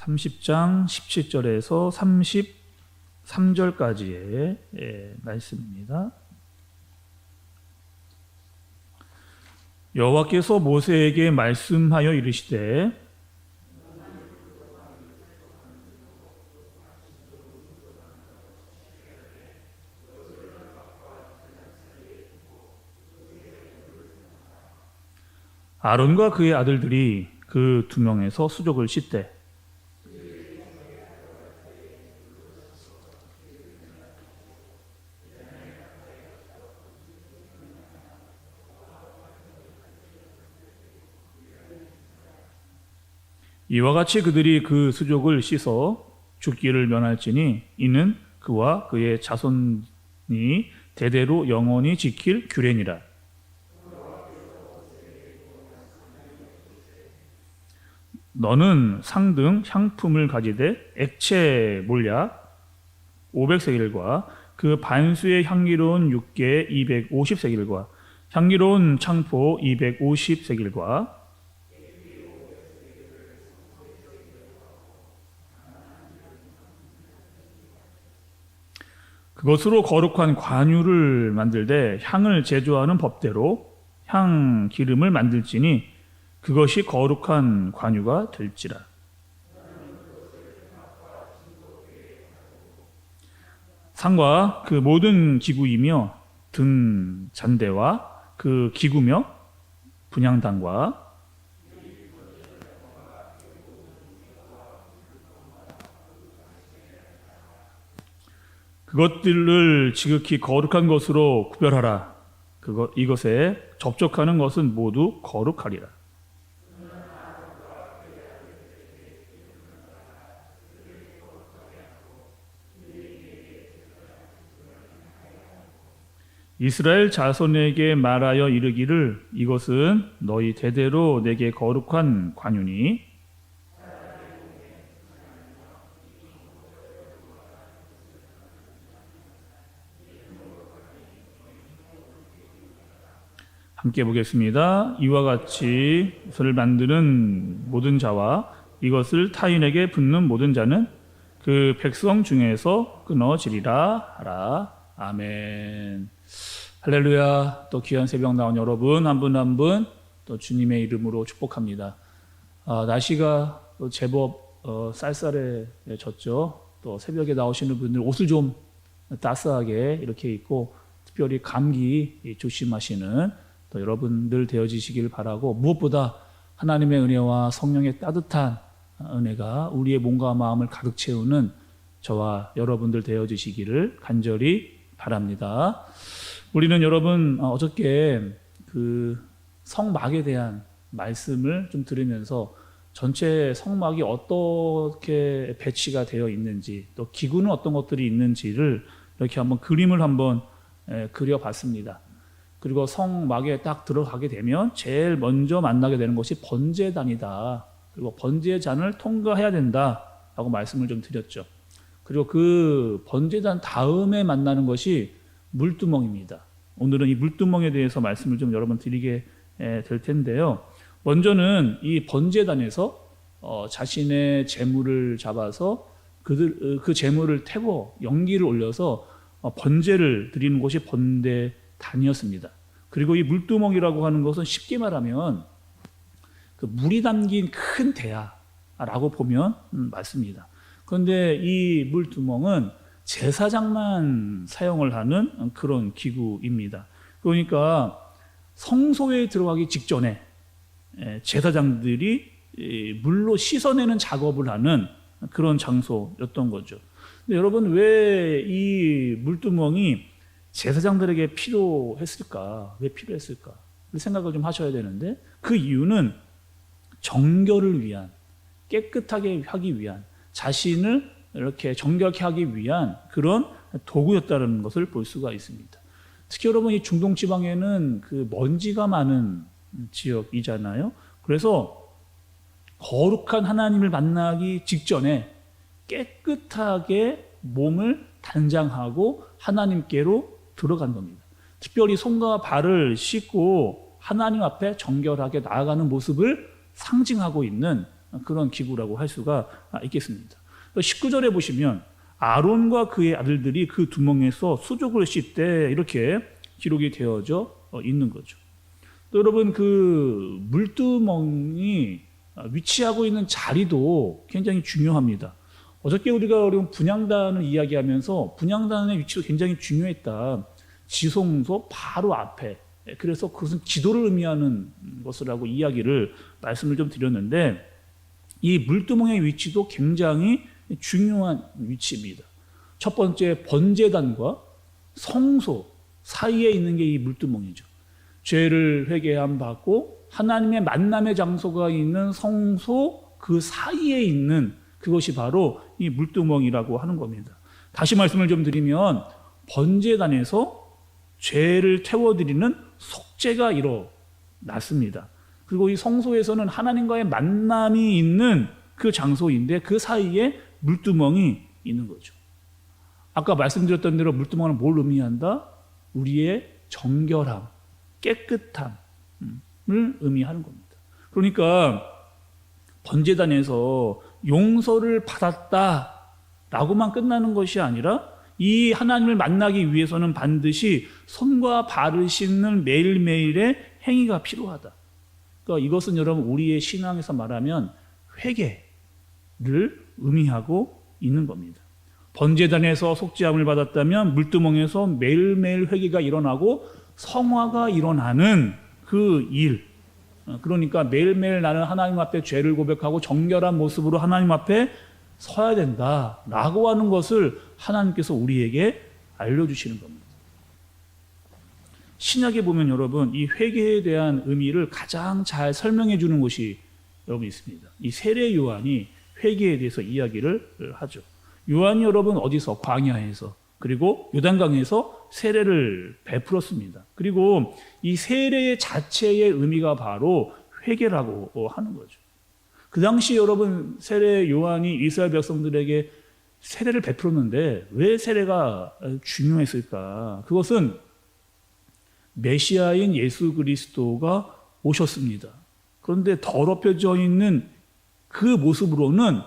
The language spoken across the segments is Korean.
30장 17절에서 33절까지의 예, 말씀입니다. 여호와께서 모세에게 말씀하여 이르시되 아론과 그의 아들들이 그 두 명에서 수족을 씻되 이와 같이 그들이 그 수족을 씻어 죽기를 면할지니 이는 그와 그의 자손이 대대로 영원히 지킬 규례니라. 너는 상등 향품을 가지되 액체 몰약 500세겔과 그 반수의 향기로운 육개 250세겔과 향기로운 창포 250세겔과 그것으로 거룩한 관유를 만들되 향을 제조하는 법대로 향 기름을 만들지니 그것이 거룩한 관유가 될지라. 상과 그 모든 기구이며 등 잔대와 그 기구며 분양단과 그것들을 지극히 거룩한 것으로 구별하라. 그것 이것에 접촉하는 것은 모두 거룩하리라. 이스라엘 자손에게 말하여 이르기를 이것은 너희 대대로 내게 거룩한 관유니 함께 보겠습니다. 이와 같이 것을 만드는 모든 자와 이것을 타인에게 붓는 모든 자는 그 백성 중에서 끊어지리라 하라. 아멘. 할렐루야. 또 귀한 새벽 나온 여러분 한 분 한 분 또 주님의 이름으로 축복합니다. 아, 날씨가 또 제법 어, 쌀쌀해졌죠. 또 새벽에 나오시는 분들 옷을 좀 따스하게 이렇게 입고 특별히 감기 조심하시는 또 여러분들 되어지시길 바라고 무엇보다 하나님의 은혜와 성령의 따뜻한 은혜가 우리의 몸과 마음을 가득 채우는 저와 여러분들 되어지시기를 간절히 바랍니다. 우리는 여러분 어, 어저께 그 성막에 대한 말씀을 좀 들으면서 전체 성막이 어떻게 배치가 되어 있는지 또 기구는 어떤 것들이 있는지를 이렇게 한번 그림을 한번 그려봤습니다. 그리고 성막에 딱 들어가게 되면 제일 먼저 만나게 되는 것이 번제단이다. 그리고 번제잔을 통과해야 된다라고 말씀을 좀 드렸죠. 그리고 그 번제단 다음에 만나는 것이 물두멍입니다. 오늘은 이 물두멍에 대해서 말씀을 좀 여러분 드리게 될 텐데요. 먼저는 이 번제단에서 어, 자신의 재물을 잡아서 그들 그 재물을 태워 연기를 올려서 어, 번제를 드리는 곳이 번제 단이었습니다. 그리고 이 물두멍이라고 하는 것은 쉽게 말하면 그 물이 담긴 큰 대야라고 보면 음, 맞습니다. 그런데 이 물두멍은 제사장만 사용을 하는 그런 기구입니다. 그러니까 성소에 들어가기 직전에 제사장들이 물로 씻어내는 작업을 하는 그런 장소였던 거죠. 근데 여러분 왜 이 물두멍이 제사장들에게 필요했을까? 왜 필요했을까? 생각을 좀 하셔야 되는데 그 이유는 정결을 위한 깨끗하게 하기 위한 자신을 이렇게 정결케 하기 위한 그런 도구였다는 것을 볼 수가 있습니다. 특히 여러분 이 중동 지방에는 그 먼지가 많은 지역이잖아요. 그래서 거룩한 하나님을 만나기 직전에 깨끗하게 몸을 단장하고 하나님께로 들어간 겁니다. 특별히 손과 발을 씻고 하나님 앞에 정결하게 나아가는 모습을 상징하고 있는 그런 기구라고 할 수가 있겠습니다. 19절에 보시면 아론과 그의 아들들이 그 두멍에서 수족을 씻되 이렇게 기록이 되어져 있는 거죠. 또 여러분 그 물두멍이 위치하고 있는 자리도 굉장히 중요합니다. 어저께 우리가 어려운 분양단을 이야기하면서 분양단의 위치도 굉장히 중요했다. 지송소 바로 앞에. 그래서 그것은 기도를 의미하는 것이라고 이야기를 말씀을 좀 드렸는데 이 물두멍의 위치도 굉장히 중요한 위치입니다. 첫 번째 번제단과 성소 사이에 있는 게 이 물두멍이죠. 죄를 회개함 받고 하나님의 만남의 장소가 있는 성소 그 사이에 있는 그것이 바로 이 물두멍이라고 하는 겁니다. 다시 말씀을 좀 드리면 번제단에서 죄를 태워드리는 속죄가 일어났습니다. 그리고 이 성소에서는 하나님과의 만남이 있는 그 장소인데 그 사이에 물두멍이 있는 거죠. 아까 말씀드렸던 대로 물두멍은 뭘 의미한다? 우리의 정결함, 깨끗함을 의미하는 겁니다. 그러니까 번제단에서 용서를 받았다라고만 끝나는 것이 아니라 이 하나님을 만나기 위해서는 반드시 손과 발을 씻는 매일매일의 행위가 필요하다. 그러니까 이것은 여러분 우리의 신앙에서 말하면 회개를 의미하고 있는 겁니다. 번제단에서 속죄함을 받았다면 물두멍에서 매일매일 회개가 일어나고 성화가 일어나는 그 일. 어, 그러니까 매일매일 나는 하나님 앞에 죄를 고백하고 정결한 모습으로 하나님 앞에 서야 된다라고 하는 것을 하나님께서 우리에게 알려주시는 겁니다. 신약에 보면 여러분 이 회개에 대한 의미를 가장 잘 설명해 주는 곳이 여러분 있습니다. 이 세례 요한이 회개에 대해서 이야기를 하죠. 요한이 여러분 어디서 광야에서 그리고 요단강에서 세례를 베풀었습니다. 그리고 이 세례 자체의 의미가 바로 회개라고 하는 거죠. 그 당시 여러분 세례 요한이 이스라엘 백성들에게 세례를 베풀었는데 왜 세례가 중요했을까? 그것은 메시아인 예수 그리스도가 오셨습니다. 그런데 더럽혀져 있는 그 모습으로는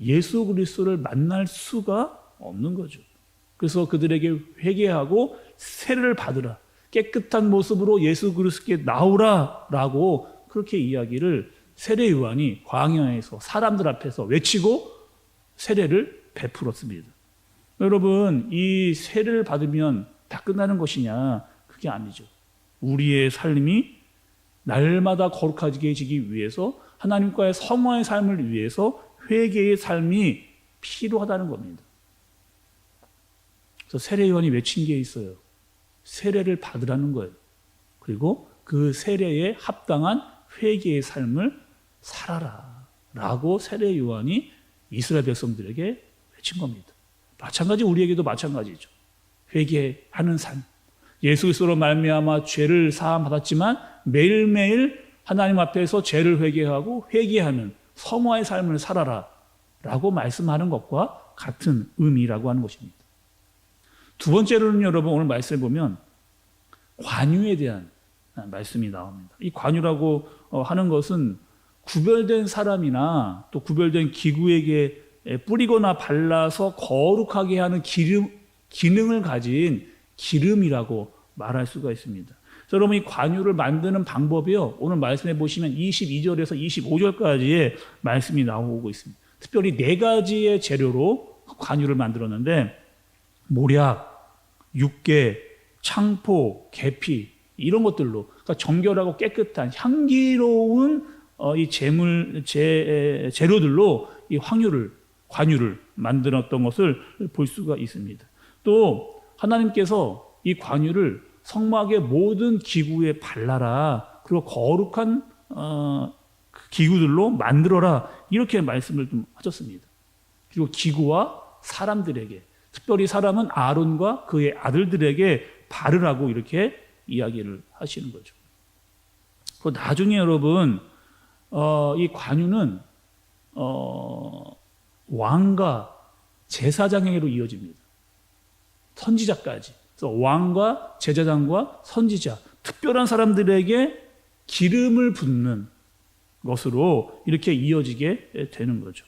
예수 그리스도를 만날 수가 없는 거죠. 그래서 그들에게 회개하고 세례를 받으라. 깨끗한 모습으로 예수 그리스도께 나오라라고 그렇게 이야기를 세례 요한이 광야에서 사람들 앞에서 외치고 세례를 베풀었습니다. 여러분, 이 세례를 받으면 다 끝나는 것이냐? 그게 아니죠. 우리의 삶이 날마다 거룩해지기 위해서 하나님과의 성화의 삶을 위해서 회개의 삶이 필요하다는 겁니다. 그래서 세례 요한이 외친 게 있어요. 세례를 받으라는 거예요. 그리고 그 세례에 합당한 회개의 삶을 살아라. 라고 세례 요한이 이스라엘 백성들에게 외친 겁니다. 마찬가지 우리에게도 마찬가지죠. 회개하는 삶. 예수 그리스도로 말미암아 죄를 사함 받았지만 매일매일 하나님 앞에서 죄를 회개하고 회개하는 성화의 삶을 살아라. 라고 말씀하는 것과 같은 의미라고 하는 것입니다. 두 번째로는 여러분 오늘 말씀을 보면 관유에 대한 말씀이 나옵니다. 이 관유라고 하는 것은 구별된 사람이나 또 구별된 기구에게 뿌리거나 발라서 거룩하게 하는 기름, 기능을 가진 기름이라고 말할 수가 있습니다. 여러분 이 관유를 만드는 방법이요. 오늘 말씀해 보시면 22절에서 25절까지의 말씀이 나오고 있습니다. 특별히 네 가지의 재료로 관유를 만들었는데 모략, 육개, 창포, 계피 이런 것들로 그러니까 정결하고 깨끗한 향기로운 어, 이 재물 재, 재료들로 이 황유를 관유를 만들었던 것을 볼 수가 있습니다. 또 하나님께서 이 관유를 성막의 모든 기구에 발라라 그리고 거룩한 어, 그 기구들로 만들어라 이렇게 말씀을 좀 하셨습니다. 그리고 기구와 사람들에게 특별히 사람은 아론과 그의 아들들에게 바르라고 이렇게 이야기를 하시는 거죠. 그 나중에 여러분 어, 이 관유는 어, 왕과 제사장에게로 이어집니다. 선지자까지. 그래서 왕과 제사장과 선지자, 특별한 사람들에게 기름을 붓는 것으로 이렇게 이어지게 되는 거죠.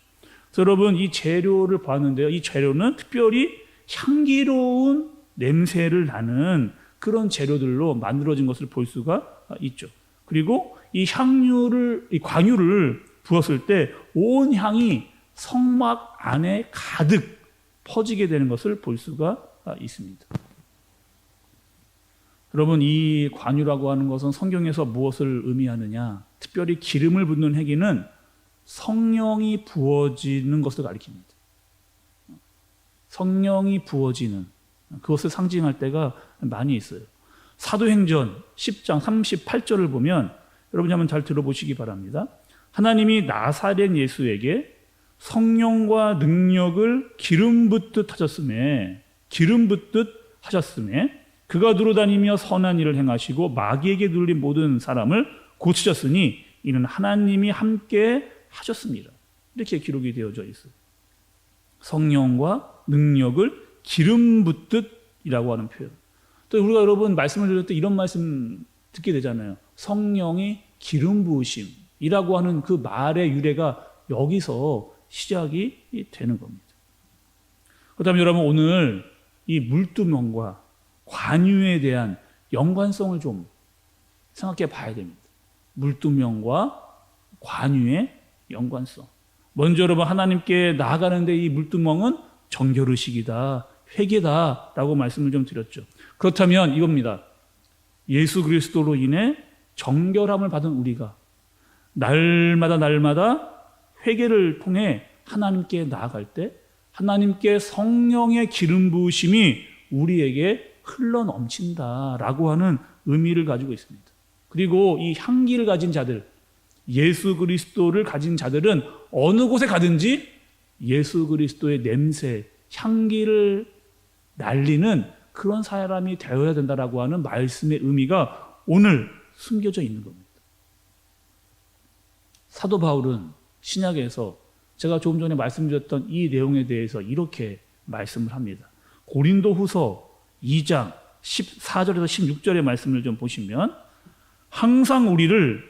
여러분 이 재료를 봤는데요. 이 재료는 특별히 향기로운 냄새를 나는 그런 재료들로 만들어진 것을 볼 수가 있죠. 그리고 이 향유를 이 관유를 부었을 때 온 향이 성막 안에 가득 퍼지게 되는 것을 볼 수가 있습니다. 여러분 이 관유라고 하는 것은 성경에서 무엇을 의미하느냐? 특별히 기름을 붓는 행위는 성령이 부어지는 것을 가리킵니다. 성령이 부어지는 그것을 상징할 때가 많이 있어요. 사도행전 10장 38절을 보면 여러분이 한번 잘 들어보시기 바랍니다. 하나님이 나사렛 예수에게 성령과 능력을 기름 붓듯 하셨음에 기름 붓듯 하셨음에 그가 두루다니며 선한 일을 행하시고 마귀에게 눌린 모든 사람을 고치셨으니 이는 하나님이 함께 하셨습니다. 이렇게 기록이 되어져 있어요. 성령과 능력을 기름 붓듯이라고 하는 표현. 또 우리가 여러분 말씀을 드릴 때 이런 말씀 듣게 되잖아요. 성령이 기름 부으심이라고 하는 그 말의 유래가 여기서 시작이 되는 겁니다. 그다음에 여러분 오늘 이 물두멍과 관유에 대한 연관성을 좀 생각해 봐야 됩니다. 물두멍과 관유의 연관성. 먼저 여러분 하나님께 나아가는데 이 물두멍은 정결의식이다, 회개다라고 말씀을 좀 드렸죠. 그렇다면 이겁니다. 예수 그리스도로 인해 정결함을 받은 우리가 날마다 날마다 회개를 통해 하나님께 나아갈 때 하나님께 성령의 기름 부으심이 우리에게 흘러 넘친다라고 하는 의미를 가지고 있습니다. 그리고 이 향기를 가진 자들, 예수 그리스도를 가진 자들은 어느 곳에 가든지 예수 그리스도의 냄새, 향기를 날리는 그런 사람이 되어야 된다라고 하는 말씀의 의미가 오늘 숨겨져 있는 겁니다. 사도 바울은 신약에서 제가 조금 전에 말씀드렸던 이 내용에 대해서 이렇게 말씀을 합니다. 고린도 후서 2장 14절에서 16절의 말씀을 좀 보시면 항상 우리를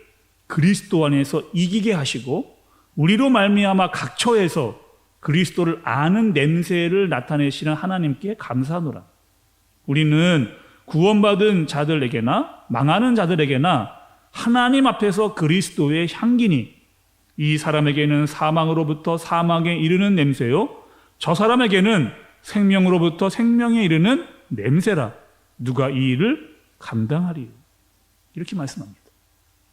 그리스도 안에서 이기게 하시고 우리로 말미암아 각 처에서 그리스도를 아는 냄새를 나타내시는 하나님께 감사하노라. 우리는 구원받은 자들에게나 망하는 자들에게나 하나님 앞에서 그리스도의 향기니 이 사람에게는 사망으로부터 사망에 이르는 냄새요. 저 사람에게는 생명으로부터 생명에 이르는 냄새라. 누가 이 일을 감당하리요. 이렇게 말씀합니다.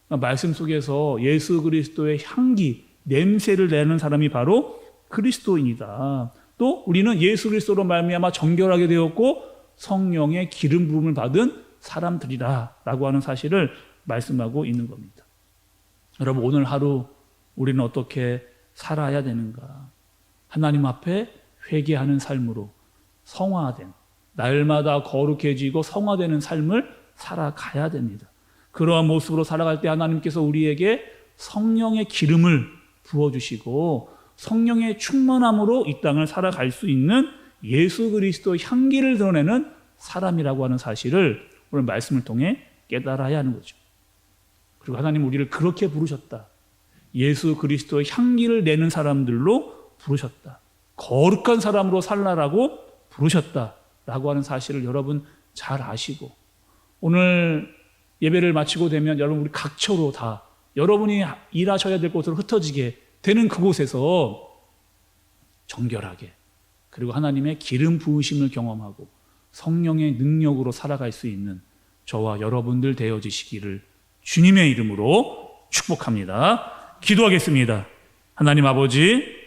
말씀 속에서 예수 그리스도의 향기, 냄새를 내는 사람이 바로 그리스도인이다. 또 우리는 예수 그리스도로 말미암아 정결하게 되었고 성령의 기름 부음을 받은 사람들이다라고 하는 사실을 말씀하고 있는 겁니다. 여러분 오늘 하루 우리는 어떻게 살아야 되는가? 하나님 앞에 회개하는 삶으로 성화된 날마다 거룩해지고 성화되는 삶을 살아가야 됩니다. 그러한 모습으로 살아갈 때 하나님께서 우리에게 성령의 기름을 부어주시고 성령의 충만함으로 이 땅을 살아갈 수 있는 예수 그리스도 향기를 드러내는 사람이라고 하는 사실을 오늘 말씀을 통해 깨달아야 하는 거죠. 그리고 하나님 우리를 그렇게 부르셨다. 예수 그리스도의 향기를 내는 사람들로 부르셨다. 거룩한 사람으로 살라라고 부르셨다. 라고 하는 사실을 여러분 잘 아시고 오늘 예배를 마치고 되면 여러분 우리 각처로 다 여러분이 일하셔야 될 곳으로 흩어지게 되는 그곳에서 정결하게 그리고 하나님의 기름 부으심을 경험하고 성령의 능력으로 살아갈 수 있는 저와 여러분들 되어지시기를 주님의 이름으로 축복합니다. 기도하겠습니다. 하나님 아버지,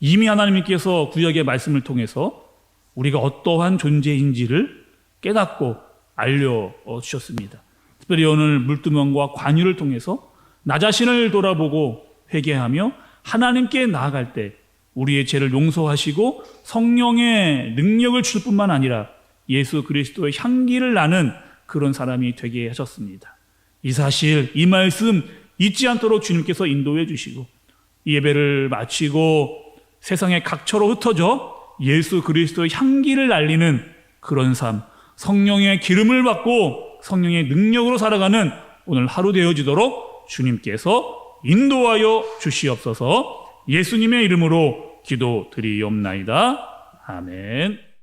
이미 하나님께서 구약의 말씀을 통해서 우리가 어떠한 존재인지를 깨닫고 알려주셨습니다. 특별히 오늘 물두멍과 관유를 통해서 나 자신을 돌아보고 회개하며 하나님께 나아갈 때 우리의 죄를 용서하시고 성령의 능력을 줄 뿐만 아니라 예수 그리스도의 향기를 나는 그런 사람이 되게 하셨습니다. 이 사실, 이 말씀 잊지 않도록 주님께서 인도해 주시고 예배를 마치고 세상의 각처로 흩어져 예수 그리스도의 향기를 날리는 그런 삶, 성령의 기름을 받고 성령의 능력으로 살아가는 오늘 하루 되어지도록 주님께서 인도하여 주시옵소서 예수님의 이름으로 기도드리옵나이다. 아멘.